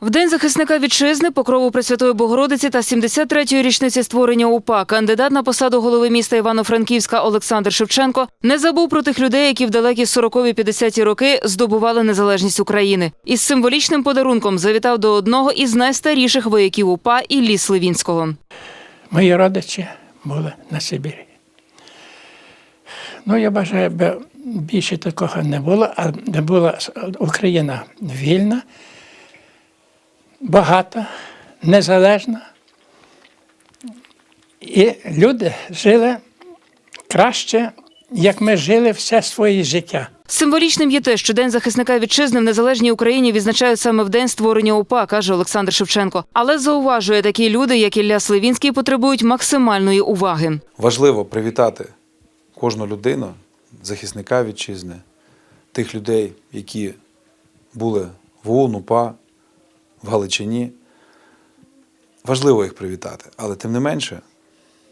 В день захисника вітчизни, покрову Пресвятої Богородиці та 73-ї річниці створення УПА кандидат на посаду голови міста Івано-Франківська Олександр Шевченко не забув про тих людей, які в далекі 40-50 роки здобували незалежність України. Із символічним подарунком завітав до одного із найстаріших вояків УПА Іллі Сливінського. Мої родичі були на Сибірі. Ну, я бажаю, більше такого не було, а де була Україна вільна, багата, незалежна. І люди жили краще, як ми жили все своє життя. Символічним є те, що День захисника вітчизни в незалежній Україні відзначають саме в день створення УПА, каже Олександр Шевченко. Але зауважує, такі люди, як Ілля Сливінський, потребують максимальної уваги. Важливо привітати кожну людину, захисника вітчизни, тих людей, які були в ОУН, УПА, в Галичині. Важливо їх привітати, але тим не менше,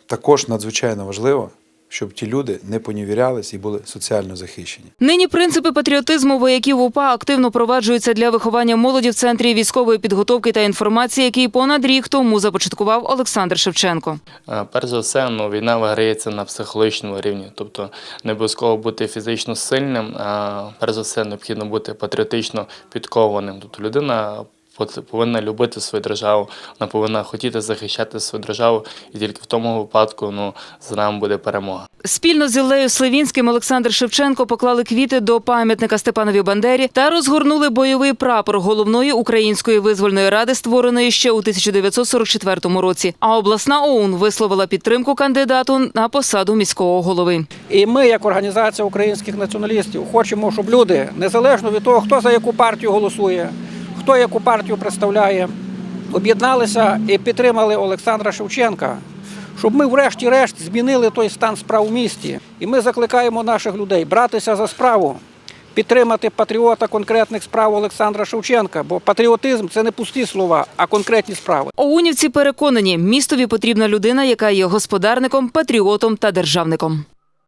також надзвичайно важливо, щоб ті люди не понівірялись і були соціально захищені. Нині принципи патріотизму вояків УПА активно проваджуються для виховання молоді в центрі військової підготовки та інформації, який понад рік тому започаткував Олександр Шевченко. Е, Перш за все, ну, війна виграється на психологічному рівні, тобто не обов'язково бути фізично сильним, а перш за все необхідно бути патріотично підкованим. Тобто людина повинна любити свою державу, вона повинна хотіти захищати свою державу, і тільки в тому випадку ну, за нами буде перемога. Спільно з Іллею Сливінським Олександр Шевченко поклали квіти до пам'ятника Степанові Бандері та розгорнули бойовий прапор головної української визвольної ради, створеної ще у 1944 році. А обласна ОУН висловила підтримку кандидату на посаду міського голови. І ми, як організація українських націоналістів, хочемо, щоб люди, незалежно від того, хто за яку партію голосує, хто яку партію представляє, об'єдналися і підтримали Олександра Шевченка, щоб ми, врешті-решт, змінили той стан справ у місті. І ми закликаємо наших людей братися за справу. Підтримати патріота конкретних справ Олександра Шевченка, бо патріотизм це не пусті слова, а конкретні справи. Оунівці переконані, містові потрібна людина, яка є господарником, патріотом та державником.